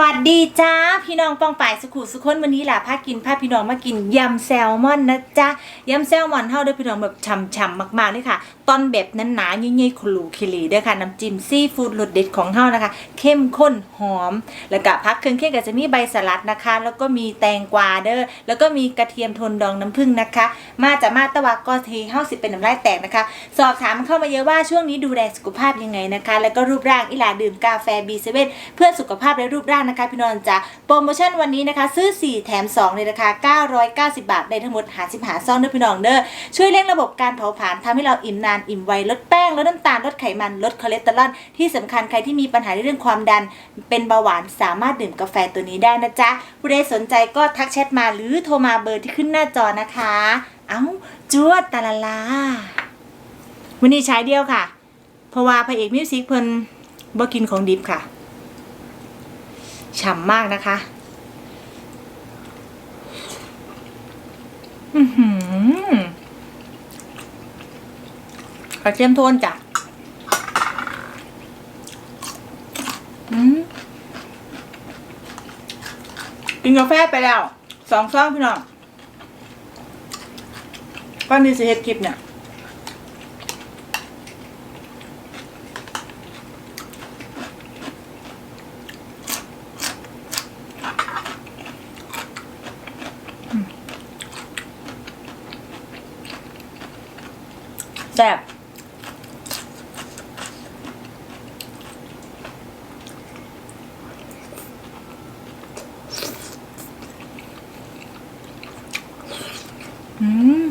วัสดีจ้าพี่น้องปองป่ายสุขุสุขคนวันนี้ล่ะพากินพาพี่น้องมากินยำแซลมอนนะจ๊ะยำแซลมอนเท่าด้วยพี่น้องแบบฉ่ำๆมากๆเลยค่ะตอนแบบนั้นหนาๆยิ่งๆคุลูคิรีเด้อค่ะน้ำจิ้มซีฟู้ดรสเด็ดของเฮานะคะ เข้มข้นหอม แล้วก็พักเครื่องเคียงก็จะมีใบสลัดนะคะ แล้วก็มีแตงกวาเด้อแล้วก็มีกระเทียมทนดองน้ำผึ้งนะคะ มาจากมาตะวาก็ทีเฮาสิเป็นน้ำลายแตกนะคะ สอบถามเข้ามาเยอะว่าช่วงนี้ดูแลสุขภาพยังไงนะคะ แล้วก็รูปร่างอิหลาดื่มกาแฟ B7 เพื่อสุขภาพและรูปร่างนะคะพี่นนท์จ้ะโปรโมชั่นวันนี้นะคะ ซื้อ 4 แถม 2 ในราคา 990 บาท ได้ทั้งหมด หาสิบหาซองเด้อพี่น้องเด้อช่วยเร่งระบบการเผาผลาญทำให้เราอิ่มนานอิ่มไวลดแป้งลดน้ำตาลลดไขมันลดคอเลสเตอรอลที่สำคัญใครที่มีปัญหาในเรื่องความดัน เป็นเบาหวานสามารถดื่มกาแฟตัวนี้ได้นะจ๊ะผู้ใดสนใจก็ทักแชทมาหรือโทรมาเบอร์ที่ขึ้นหน้าจอนะคะ เอ้าจวดตาลาลาวันนี้ใช้เดียวค่ะ เพราะว่าพระเอกมิวสิกเพิ่นบ่กินของดิบค่ะ ฉ่ำมากนะคะอือหือกระเทียมโทนจ้ะอืมกินกาแฟไปแล้ว สองซองพี่น้องก้อนนี้สิเฮ็ดคลิปเนี่ย แซ่บ อืม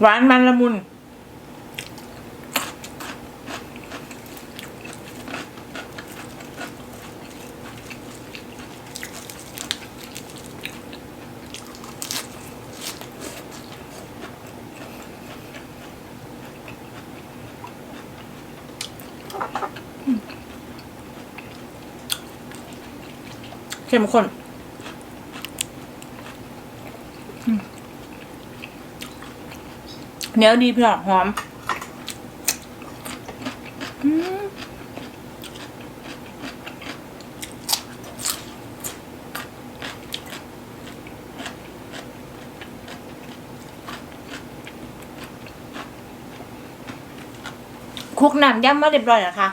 หวานมันละมุน เข้มข้นอืมเหนียวดีพี่น้องหอมอืมคลุกน้ำย่ำมาเรียบร้อยแล้วค่ะ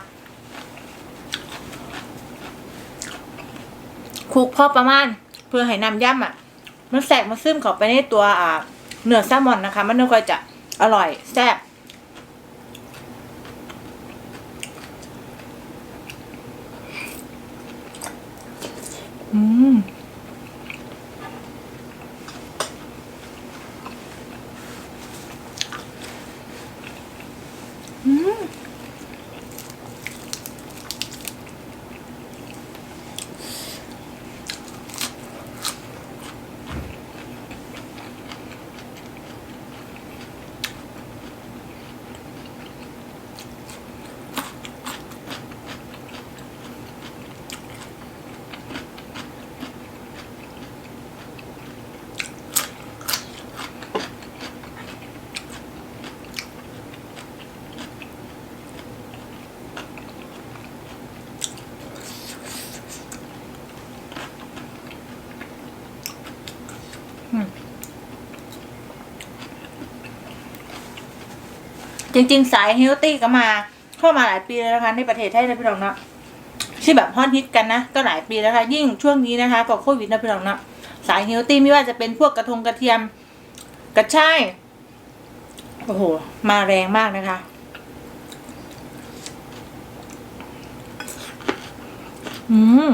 ลุกพอประมาณ เพื่อให้น้ำย่ำอะ มันแสกมันซึมเข้าไปในตัวอ่าเนื้อแซลมอนนะคะ มันก็จะอร่อยแซ่บอืม ริง ๆ สายเฮลตี้ก็มา เข้ามาหลายปีแล้วนะคะในประเทศไทยนะพี่น้องเนาะที่แบบฮอตฮิตกันนะก็หลายปีแล้วค่ะยิ่งช่วงนี้นะคะกับโควิดนะพี่น้องเนาะสายเฮลตี้ไม่ว่าจะเป็นพวกกระทงกระเทียมกระชายโอ้โห มาแรงมากนะคะ อืม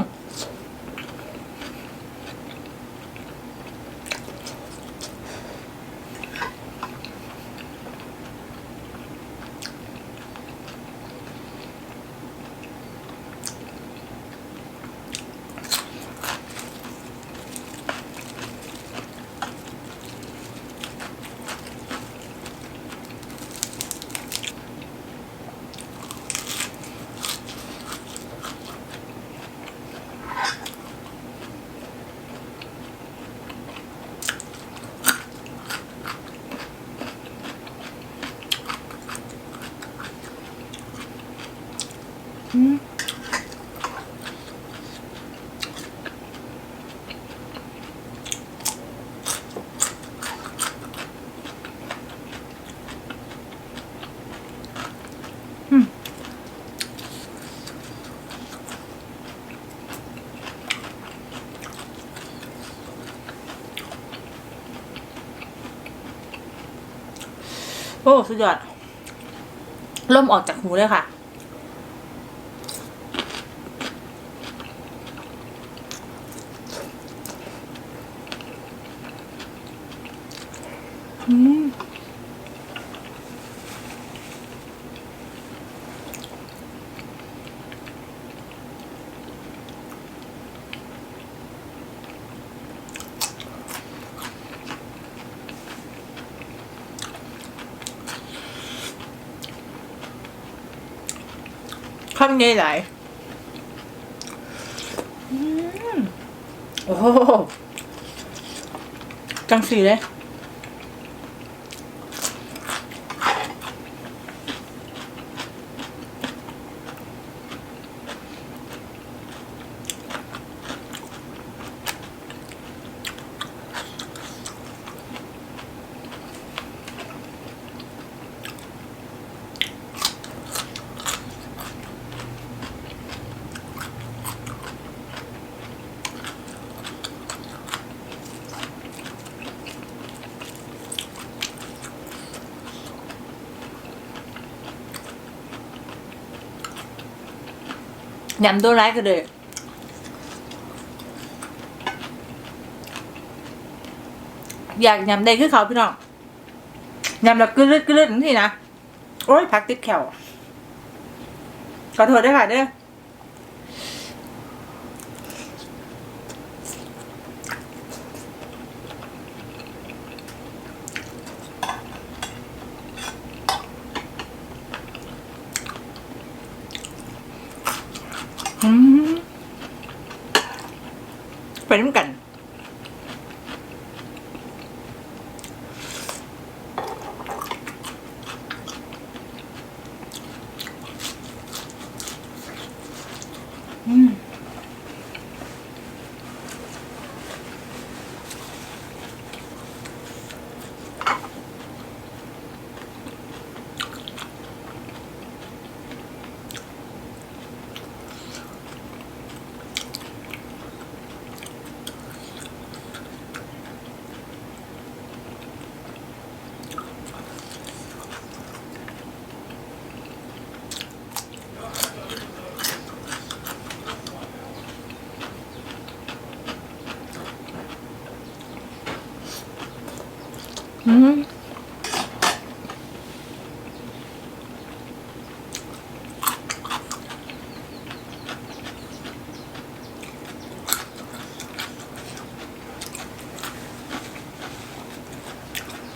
โอ้ สุดยอดล่มออกจากหูเลยค่ะ คำใหญ่ๆอืมโอ้โหจังสีเลย ยำตัวร้ายก็เลยอยากยำได้คือเขาพี่น้องยำแบบกึลึดกึลึดนี่นทีนะโอ้ยพักติดแขวขอโทษด้วยค่ะเด้อ ไปน้ำกัน อืม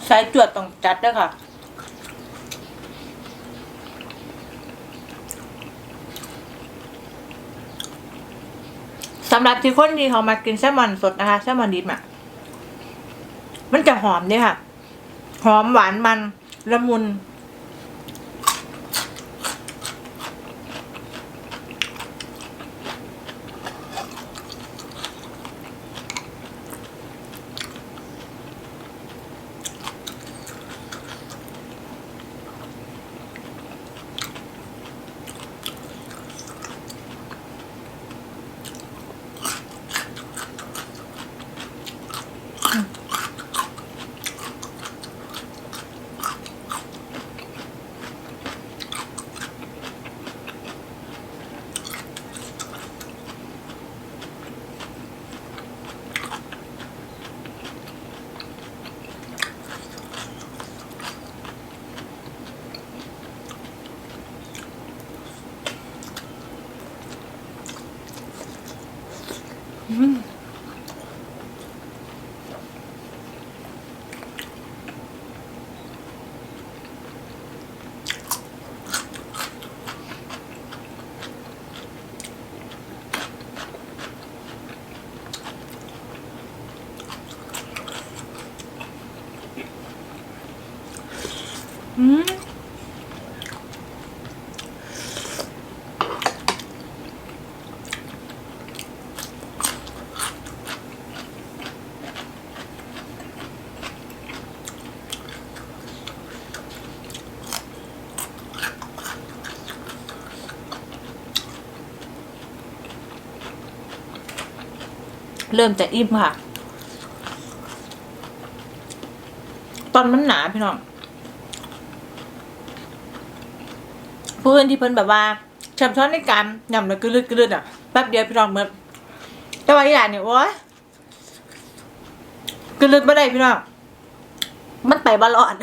สายจวดต้องจัดด้วยค่ะ สำหรับที่คนที่เขามากินแซลมอนสดนะคะ แซลมอนดิบอะ มันจะหอมด้วยค่ะ หอมหวานมันละมุน เริ่มจะอิ่มค่ะ ตอนมันหนาพี่น้อง เพื่อนที่เพิ่นแบบว่าแชมช้อนในการยำแล้วกระลืดกระลืดอะแป๊บเดียวพี่น้องเหมือนแต่ว่าอีหลานเนี่ยโอ้ยกระลืดไม่ได้พี่น้องมันไปบอลอด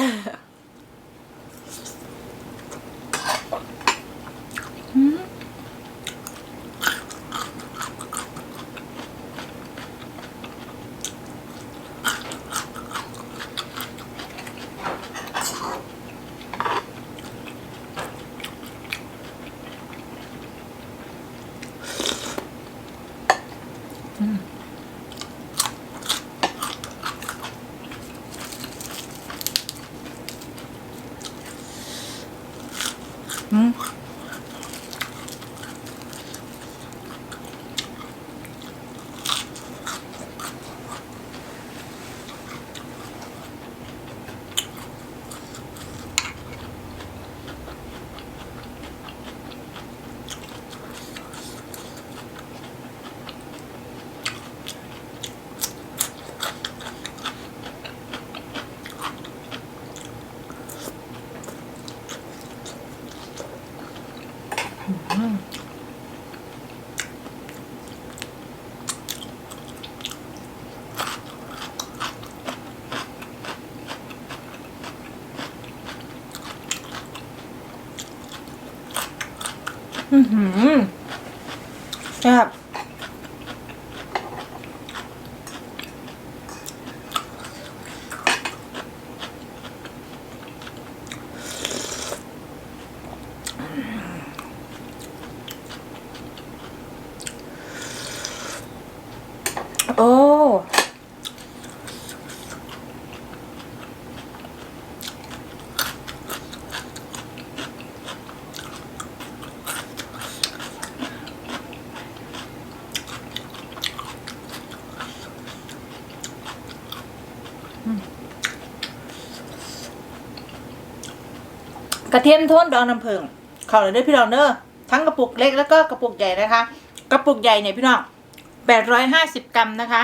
อื้อหือแซ่บ โอ้กระเทียมโทนดองน้ำผึ้งเข้าเลยด้อพี่น้องเด้อทั้งกระปุกเล็กแล้วก็กระปุกใหญ่นะคะ กระปุกใหญ่เนี่ยพี่น้อง แปดร้อยห้าสิบกรัมนะคะ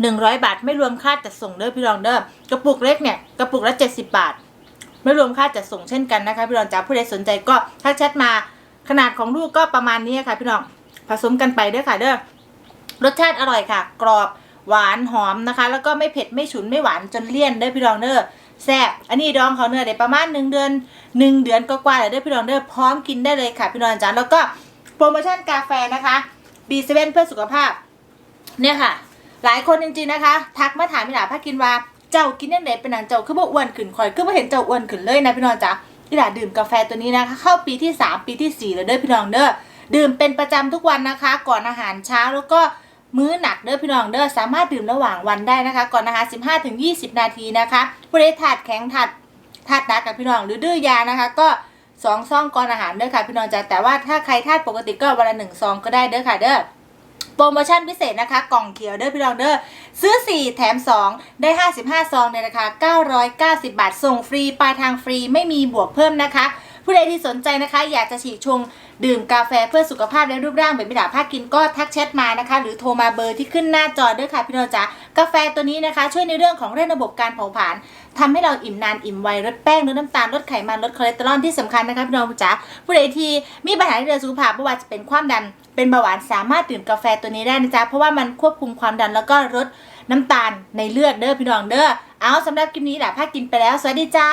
หนึ่งร้อยบาท ไม่รวมค่าจัดส่งเด้อพี่น้องเด้อกระปุกเล็กเนี่ยกระปุกละเจ็ดสิบบาท ไม่รวมค่าจัดส่งเช่นกันนะคะพี่น้องจ๋าผู้ใดสนใจก็ทักแชทมาขนาดของลูกก็ประมาณนี้ค่ะ พี่น้องผสมกันไปเด้อค่ะเด้อรสชาติอร่อยค่ะ กรอบหวานหอมนะคะ แล้วก็ไม่เผ็ดไม่ฉุนไม่หวานจนเลี่ยนเด้อพี่น้องเด้อแซ่บอันนี้ดองเขาเนื้อได้ประมาณหนึ่งเดือนหนึ่งเดือนก็กว่าเลยด้อพี่น้องเด้อพร้อมกินได้เลยค่ะ พี่น้องจ๋าแล้วก็โปรโมชั่นกาแฟนะคะ B7 เพื่อสุขภาพ เนี่ยค่ะ หลายคนจริงๆนะคะ ทักมาถามพี่หลาพากินว่าเจ้ากินยังไงเป็นหนังเจ้าคือบ่อ้วนขึ้นคอยคือบ่เห็นเจ้าอ้วนขึ้นเลยนะพี่น้องจ๋าพี่หลาดื่มกาแฟตัวนี้นะคะ เข้าปีที่ 3 ปีที่ 4 แล้วเด้อพี่น้องเด้อดื่มเป็นประจำทุกวันนะคะ ก่อนอาหารเช้าแล้วก็มื้อหนักเด้อพี่น้องเด้อสามารถดื่มระหว่างวันได้นะคะ ก่อนอาหาร15-20 นาทีนะคะผู้ใดถาดแข็งถาดถาดนักกับพี่น้องหรือดื้อยานะคะ ก็ สองซองก่อนอาหารเด้อค่ะพี่น้องจ๋าแต่ว่าถ้าใครทาดปกติก็วันละหนึ่งซองก็ได้เด้อค่ะเด้อโปรโมชั่นพิเศษนะคะ กล่องเขียวเด้อพี่น้องเด้อซื้อ 4 แถม 2 ได้ 55 ซองในราคา990 บาท ส่งฟรีปลายทางฟรีไม่มีบวกเพิ่มนะคะ ผู้ใดที่สนใจนะคะ อยากจะฉีกชงดื่มกาแฟเพื่อสุขภาพและรูปร่างแบบมิดาภาคกินก็ทักแชทมานะคะ หรือโทรมาเบอร์ที่ขึ้นหน้าจอด้วยค่ะพี่น้องจ๋ากาแฟตัวนี้นะคะ ช่วยในเรื่องของเรื่องระบบการเผาผลาญทำให้เราอิ่มนานอิ่มไวลดแป้งลดน้ำตาลลดไขมันลดคอเลสเตอรอลที่สำคัญนะคะพี่น้องจ๋าผู้ใดที่มีปัญหาเรื่องสุขภาพไม่ว่าจะเป็นความดัน เป็นเบาหวานสามารถดื่มกาแฟตัวนี้ได้นะจ๊ะเพราะว่ามันควบคุมความดันแล้วก็ลดน้ำตาลในเลือดเด้อพี่น้องเด้อเอาสำหรับคลิปนี้แหละพากินไปแล้ว สวัสดีจ้า